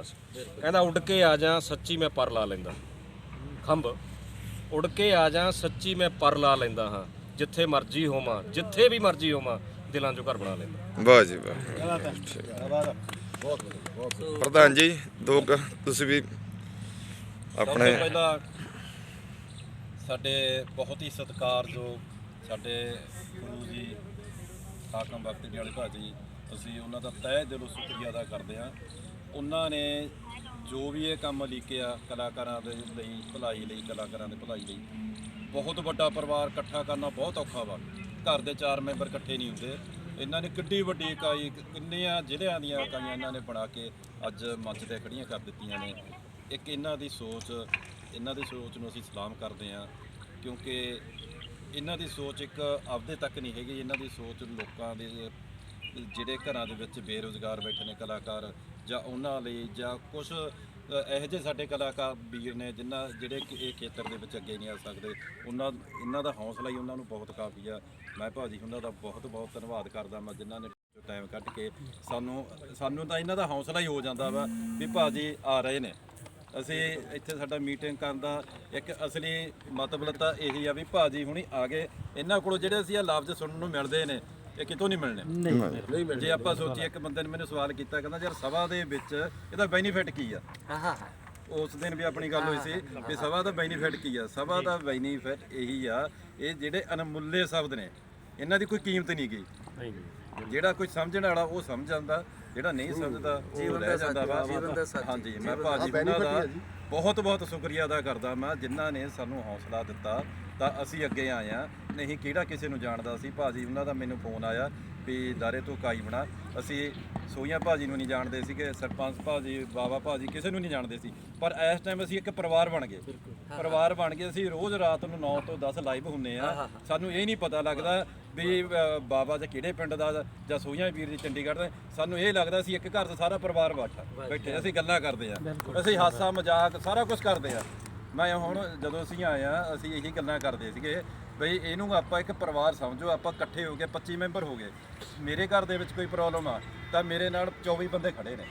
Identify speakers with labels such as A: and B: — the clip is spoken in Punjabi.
A: ਬਸ। ਕਹਿੰਦਾ ਉੱਡ ਕੇ ਆ ਜਾ ਸੱਚੀ ਮੈਂ ਪਰ ਲਾ ਲੈਂਦਾ। ਖੰਭ। ਉੱਡ ਕੇ ਆ ਜਾ ਸੱਚੀ ਮੈਂ ਪਰ ਲਾ ਲੈਂਦਾ ਹਾਂ। ਜਿੱਥੇ ਮਰਜ਼ੀ ਹੋਵਾਂ ਜਿੱਥੇ ਵੀ ਮਰਜ਼ੀ ਹੋਵਾਂ ਦਿਲਾਂ 'ਚੋਂ ਘਰ ਬਣਾ ਲੈਂਦਾ।
B: ਵਾਹ ਜੀ ਵਾਹ। ਪ੍ਰਧਾਨ ਜੀ ਦੋ ਕੁ ਤੁਸੀਂ ਵੀ ਆਪਣੇ
C: ਪਹਿਲਾਂ ਸਾਡੇ ਬਹੁਤ ਹੀ ਸਤਿਕਾਰਯੋਗ ਸਾਡੇ ਗੁਰੂ ਜੀ ਹਾਕਮ ਬਖਤਰੀ ਵਾਲੇ ਭਾਜੀ ਅਸੀਂ ਉਹਨਾਂ ਦਾ ਤਹਿ ਦਿਲੋਂ ਸ਼ੁਕਰੀਆ ਅਦਾ ਕਰਦੇ ਹਾਂ। ਉਹਨਾਂ ਨੇ ਜੋ ਵੀ ਇਹ ਕੰਮ ਲਿਖਿਆ ਕਲਾਕਾਰਾਂ ਦੇ ਲਈ, ਭਲਾਈ ਲਈ, ਕਲਾਕਾਰਾਂ ਦੇ ਭਲਾਈ ਲਈ, ਬਹੁਤ ਵੱਡਾ ਪਰਿਵਾਰ ਇਕੱਠਾ ਕਰਨਾ ਬਹੁਤ ਔਖਾ ਵਾ। ਘਰ ਦੇ ਚਾਰ ਮੈਂਬਰ ਇਕੱਠੇ ਨਹੀਂ ਹੁੰਦੇ। ਇਹਨਾਂ ਨੇ ਕਿੱਡੀ ਵੱਡੀ ਇਕਾਈ, ਕਿੰਨੀਆਂ ਜ਼ਿਲ੍ਹਿਆਂ ਦੀਆਂ ਇਕਾਈਆਂ ਇਹਨਾਂ ਨੇ ਬਣਾ ਕੇ ਅੱਜ ਮੰਚ ਤੇ ਖੜੀਆਂ ਕਰ ਦਿੱਤੀਆਂ ਨੇ। ਇੱਕ ਇਹਨਾਂ ਦੀ ਸੋਚ, ਇਹਨਾਂ ਦੀ ਸੋਚ ਨੂੰ ਅਸੀਂ ਸਲਾਮ ਕਰਦੇ ਹਾਂ, ਕਿਉਂਕਿ ਇਹਨਾਂ ਦੀ ਸੋਚ ਇੱਕ ਆਪਦੇ ਤੱਕ ਨਹੀਂ ਹੈਗੀ। ਇਹਨਾਂ ਦੀ ਸੋਚ ਲੋਕਾਂ ਦੇ ਜਿਹੜੇ ਘਰਾਂ ਦੇ ਵਿੱਚ ਬੇਰੁਜ਼ਗਾਰ ਬੈਠੇ ਨੇ ਕਲਾਕਾਰ ਜਾਂ ਉਹਨਾਂ ਲਈ ਜਾਂ ਕੁਝ ਇਹੋ ਜਿਹੇ ਸਾਡੇ ਕਲਾਕਾਰ ਵੀਰ ਨੇ ਜਿਨ੍ਹਾਂ ਜਿਹੜੇ ਕਿ ਇਹ ਖੇਤਰ ਦੇ ਵਿੱਚ ਅੱਗੇ ਨਹੀਂ ਆ ਸਕਦੇ, ਉਹਨਾਂ, ਇਹਨਾਂ ਦਾ ਹੌਸਲਾ ਹੀ ਉਹਨਾਂ ਨੂੰ ਬਹੁਤ ਕਾਫੀ ਆ। ਮੈਂ ਭਾਜੀ ਉਹਨਾਂ ਦਾ ਬਹੁਤ ਬਹੁਤ ਧੰਨਵਾਦ ਕਰਦਾ ਮੈਂ ਜਿਨ੍ਹਾਂ ਨੇ ਟਾਈਮ ਕੱਢ ਕੇ ਸਾਨੂੰ ਸਾਨੂੰ ਤਾਂ ਇਹਨਾਂ ਦਾ ਹੌਸਲਾ ਹੀ ਹੋ ਜਾਂਦਾ ਵਾ ਵੀ ਭਾਜੀ ਆ ਰਹੇ ਨੇ। ਅਸੀਂ ਇੱਥੇ ਸਾਡਾ ਮੀਟਿੰਗ ਕਰਨ ਦਾ ਇੱਕ ਅਸਲੀ ਮਤਲਬ ਤਾਂ ਇਹੀ ਆ ਵੀ ਭਾਜੀ ਹੁਣੀ ਆ ਗਏ। ਇਹਨਾਂ ਕੋਲੋਂ ਜਿਹੜੇ ਅਸੀਂ ਇਹ ਲਫ਼ਜ਼ ਸੁਣਨ ਨੂੰ ਮਿਲਦੇ ਨੇ ਇਹ ਕਿਤੋਂ ਨਹੀਂ ਮਿਲਣੇ? ਜੇ ਆਪਾਂ ਸੋਚੀਏ ਇੱਕ ਬੰਦੇ ਨੇ ਮੈਨੂੰ ਸਵਾਲ ਕੀਤਾ ਕਹਿੰਦਾ ਯਾਰ ਸਭਾ ਦੇ ਵਿੱਚ ਇਹਦਾ ਬੈਨੀਫਿਟ ਕੀ ਆ? ਉਸ ਦਿਨ ਵੀ ਆਪਣੀ ਗੱਲ ਹੋਈ ਸੀ ਵੀ ਸਭਾ ਦਾ ਬੈਨੀਫਿਟ ਕੀ ਆ? ਸਭਾ ਦਾ ਬੈਨੀਫਿਟ ਇਹੀ ਆ ਇਹ ਜਿਹੜੇ ਅਨਮੁੱਲੇ ਸ਼ਬਦ ਨੇ ਇਹਨਾਂ ਦੀ ਕੋਈ ਕੀਮਤ ਨਹੀਂ ਗਈ ਜਿਹੜਾ ਕੋਈ ਸਮਝਣ ਵਾਲਾ ਉਹ ਸਮਝ ਜਾਂਦਾ ਜਿਹੜਾ ਨਹੀਂ ਸਮਝਦਾ ਉਹ ਰਹਿ ਜਾਂਦਾ ਵਾ। ਹਾਂਜੀ ਮੈਂ ਭਾਜੀ ਉਹਨਾਂ ਦਾ ਬਹੁਤ ਬਹੁਤ ਸ਼ੁਕਰੀਆ ਅਦਾ ਕਰਦਾ ਮੈਂ ਜਿਨ੍ਹਾਂ ਨੇ ਸਾਨੂੰ ਹੌਸਲਾ ਦਿੱਤਾ ਤਾਂ ਅਸੀਂ ਅੱਗੇ ਆਏ ਆ ਨਹੀਂ ਕਿਹੜਾ ਕਿਸੇ ਨੂੰ ਜਾਣਦਾ ਸੀ? ਭਾਜੀ ਉਹਨਾਂ ਦਾ ਮੈਨੂੰ ਫੋਨ ਆਇਆ ਵੀ ਦਾਰੇ ਤੋਂ ਕਾਈ ਬਣਾ। ਅਸੀਂ ਸੋਈਆਂ ਭਾਜੀ ਨੂੰ ਨਹੀਂ ਜਾਣਦੇ ਸੀਗੇ ਸਰਪੰਚ ਭਾਜੀ ਬਾਬਾ ਭਾਜੀ ਕਿਸੇ ਨੂੰ ਨਹੀਂ ਜਾਣਦੇ ਸੀ। ਪਰ ਇਸ ਟਾਈਮ ਅਸੀਂ ਇੱਕ ਪਰਿਵਾਰ ਬਣ ਗਏ। ਪਰਿਵਾਰ ਬਣ ਗਏ। ਅਸੀਂ ਰੋਜ਼ ਰਾਤ ਨੂੰ 9 ਤੋਂ 10 ਲਾਈਵ ਹੁੰਨੇ ਆ। ਸਾਨੂੰ ਇਹ ਨਹੀਂ ਪਤਾ ਲੱਗਦਾ ਵੀ ਬਾਬਾ ਜਾਂ ਕਿਹੜੇ ਪਿੰਡ ਦਾ ਜਾਂ ਸੋਈਆਂ ਵੀਰ ਜੀ ਚੰਡੀਗੜ੍ਹ ਦਾ। ਸਾਨੂੰ ਇਹ ਲੱਗਦਾ ਸੀ ਇੱਕ ਘਰ 'ਚ ਸਾਰਾ ਪਰਿਵਾਰ ਬੈਠਾ। ਬੈਠੇ ਅਸੀਂ ਗੱਲਾਂ ਕਰਦੇ ਆ। ਅਸੀਂ ਹਾਸਾ ਮਜ਼ਾਕ ਸਾਰਾ ਕੁਝ ਕਰਦੇ ਆ। ਮੈਂ ਹੁਣ ਜਦੋਂ ਅਸੀਂ ਆਏ ਆ, ਅਸੀਂ ਇਹੀ ਗੱਲਾਂ ਕਰਦੇ ਸੀਗੇ ਬਈ ਇਹਨੂੰ ਆਪਾਂ ਇੱਕ ਪਰਿਵਾਰ ਸਮਝੋ, ਆਪਾਂ ਇਕੱਠੇ ਹੋ ਗਏ 25 ਮੈਂਬਰ ਹੋ ਗਏ। ਮੇਰੇ ਘਰ ਦੇ ਵਿੱਚ ਕੋਈ ਪ੍ਰੋਬਲਮ ਆ, ਤਾਂ ਮੇਰੇ ਨਾਲ 24 ਬੰਦੇ ਖੜੇ ਨੇ।